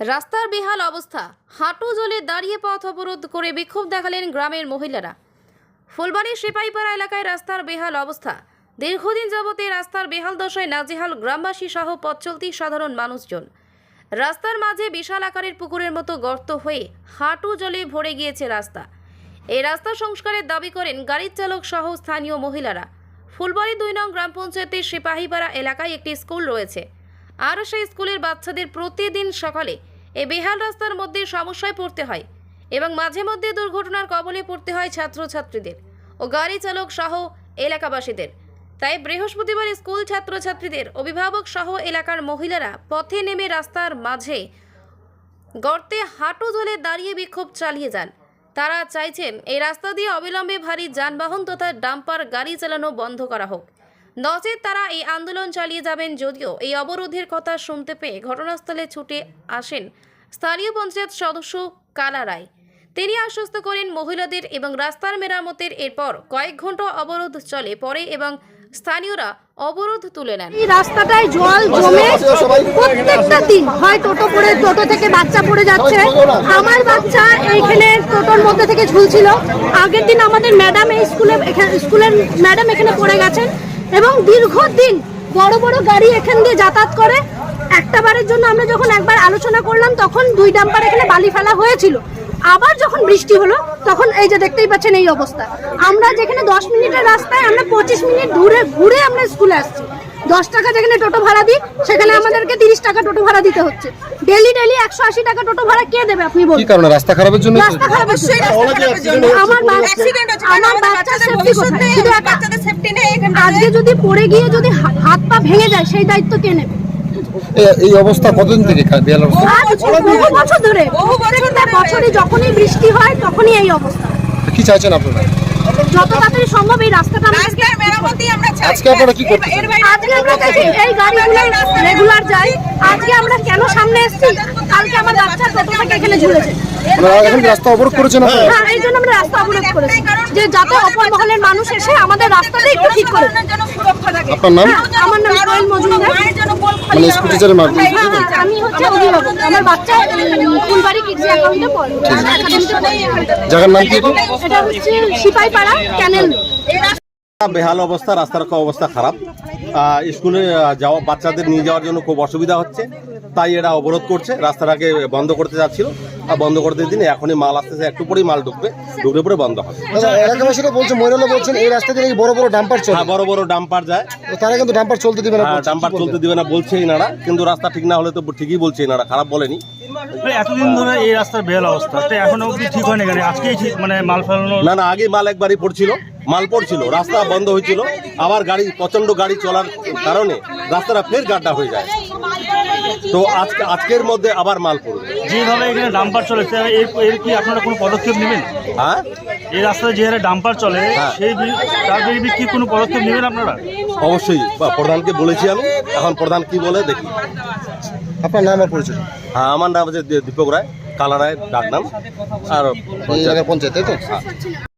রাস্তার বেহাল অবস্থা। হাঁটু জলে দাঁড়িয়ে পথ অবরোধ করে বিক্ষোভ দেখালেন গ্রামের মহিলারা। ফুলবাড়ির সিপাহীপাড়া এলাকায় রাস্তার বেহাল অবস্থা। দীর্ঘদিন যাবতে রাস্তার বেহাল দশায় নাজেহাল গ্রামবাসী সহ পথ চলতি সাধারণ মানুষজন। রাস্তার মাঝে বিশাল আকারের পুকুরের মতো গর্ত হয়ে হাঁটু জলে ভরে গিয়েছে রাস্তা। এই রাস্তা সংস্কারের দাবি করেন গাড়ির চালক সহ স্থানীয় মহিলারা। ফুলবাড়ি দুই নং গ্রাম পঞ্চায়েতের সিপাহীপাড়া এলাকায় একটি স্কুল রয়েছে। আর সেই স্কুলের বাচ্চাদের প্রতিদিন সকালে এই বেহাল রাস্তার মধ্যে সমস্যায় পড়তে হয় এবং মাঝে মধ্যে দুর্ঘটনার কবলে পড়তে হয় ছাত্রছাত্রীদের ও গাড়ি চালক সহ এলাকাবাসীদের। তাই বৃহস্পতিবার স্কুল ছাত্রছাত্রীদের অভিভাবক সহ এলাকার মহিলারা পথে নেমে রাস্তার মাঝে গর্তে হাঁটু ধরে দাঁড়িয়ে বিক্ষোভ চালিয়ে যান। তারা চাইছেন এই রাস্তা দিয়ে অবিলম্বে ভারী যানবাহন তথা ডাম্পার গাড়ি চালানো বন্ধ করা হোক। নচেত তারা এই আন্দোলন চালিয়ে যাবেন যদিও এই অবরোধের কথা শুনতে পেয়ে ঘটনাস্থলে ছুটে আসেন স্থানীয় পঞ্চায়েত সদস্য কালা রায়। তিনি আশ্বস্ত করেন মহিলাদের এবং রাস্তার মেরামতের এরপর কয়েক ঘণ্টা অবরোধ চলে, পরে এবং স্থানীয়রা অবরোধ তুলে নেন। এই রাস্তাটায় জল জমে প্রত্যেকটা দিন হয় টোটো পড়ে, টোটো থেকে বাচ্চা পড়ে যাচ্ছে। আমার বাচ্চা এইখানে টোটোর মধ্যে থেকে ঝুলছিল। আগের দিন আমাদের ম্যাডাম এই স্কুলে স্কুলের ম্যাডাম এখানে পড়ে গেছেন। এবং দীর্ঘদিন বড় বড় গাড়ি এখান দিয়ে যাতায়াত করে। একটা বারের জন্য আমরা যখন একবার আলোচনা করলাম, তখন দুই ডাম্পার এখানে বালি ফেলা হয়েছিল। আবার যখন বৃষ্টি হলো, তখন এই যে দেখতেই পাচ্ছেন এই অবস্থা। আমরা যেখানে দশ মিনিটের রাস্তায়, আমরা পঁচিশ মিনিট ঘুরে ঘুরে আমরা স্কুলে আসছি। দশ টাকা যেখানে টোটো ভাড়া দিই সেখানে আমাদেরকে তিরিশ টাকা টোটো ভাড়া দিতে হচ্ছে। ডেলি ডেলি একশো আশি টাকা টোটো ভাড়া কে দেবে আপনি কি বলুন। কারণে? রাস্তা খারাপের জন্য। রাস্তা খারাপ খারাপের জন্য। আমার কোথায়? শুধু বাচ্চাদের safety নেই। আজকে যদি পড়ে গিয়ে যদি হাত পা ভেঙে যায় সেই দায়িত্ব কে নেবে? এই অবস্থা কতদিন থেকে বছর ধরে। বহু বছর যখনই বৃষ্টি হয় তখনই এই অবস্থা। কি চাইছেন আপনারা? যত তাড়াতাড়ি সম্ভব এই রাস্তাটা আমাদেরকে রাস্তার মেরামতই আমরা চাই। আজকে আপনারা কি বাইরে আজকে আমরা এই গাড়িগুলো রেগুলার যাই। আজকে আমরা কেন সামনে এসেছি? কালকে আমার বাচ্চা টোটোটাকে এখানে ঝুলেছে। রাস্তা অবরোধ করেছেন হ্যাঁ এই জন্য আমরা রাস্তা অবরোধ করেছি। যে যাতে অপর মহলের মানুষ এসে আমাদের রাস্তাটা একটু ঠিক করে। জন্য সুরক্ষা থাকে। আপনার নাম? হ্যাঁ, আমার নাম মজুমদার। মানে মাধ্যমে? হ্যাঁ, আমি হচ্ছে অভিভাবক। আমার বাচ্চা উম, ফুলবাড়ি কিডস অ্যাকাউন্টে পড়ে। পড়ে। জায়গার নাম কি? এটা? এটা হচ্ছে সিপাইপাড়া ক্যানেল। বেহাল অবস্থা রাস্তার অবস্থা খারাপ। আহ, স্কুলে যাওয়া বাচ্চাদের নিয়ে যাওয়ার জন্য খুব অসুবিধা হচ্ছে। তাই এরা অবরোধ করছে। রাস্তাটাকে বন্ধ করতে যাচ্ছিল। আর বন্ধ করতে দিন এখনই মাল আসতেছে। একটু পরেই মাল ঢুকবে। ঢুকলে পরে বন্ধ হবে। আচ্ছা, এলাকাবাসীরা বলছে মহিলারা বলছেন এই রাস্তা দিয়ে বড় বড় ডাম্পার চলে? হ্যাঁ বড় বড় ডাম্পার যায়। তারা কিন্তু ডাম্পার চলতে দিবে না হ্যাঁ, বলছে। ডাম্পার চলতে? দিবে না বলছে এনারা। কিন্তু রাস্তা ঠিক না হলে তো ঠিকই বলছে এনারা খারাপ বলেনি। মানে এতদিন ধরে এই রাস্তার বেহাল অবস্থা। এখন অবধি ঠিক হয়নি আজকেই মানে মাল ফেলানো না না আগে মাল একবারই পড়ছিল। মাল পড়ছিল রাস্তা বন্ধ হয়েছিল আবার গাড়ি প্রচণ্ড গাড়ি চলার কারণে রাস্তাটা ফের গাড্ডা হয়ে যায়। তো আজকে আজকের মধ্যে আবার মাল পড়বে। যেভাবে এখানে ডাম্পার চলে এর এর কি আপনারা কোনো পদক্ষেপ নেবেন? হ্যাঁ? এই রাস্তায় যে হারে ডাম্পার চলে হ্যাঁ। সেই বি- তার বিরুদ্ধে কি কোনো পদক্ষেপ নেবেন আপনারা? অবশ্যই বা প্রধানকে বলেছি আমি এখন প্রধান কি বলে দেখি। আপনার নাম আর পরিচয়? হ্যাঁ আমার নাম হচ্ছে দীপক রায় কালা রায় ডাক নাম আর পঞ্চায়েত তাই তো?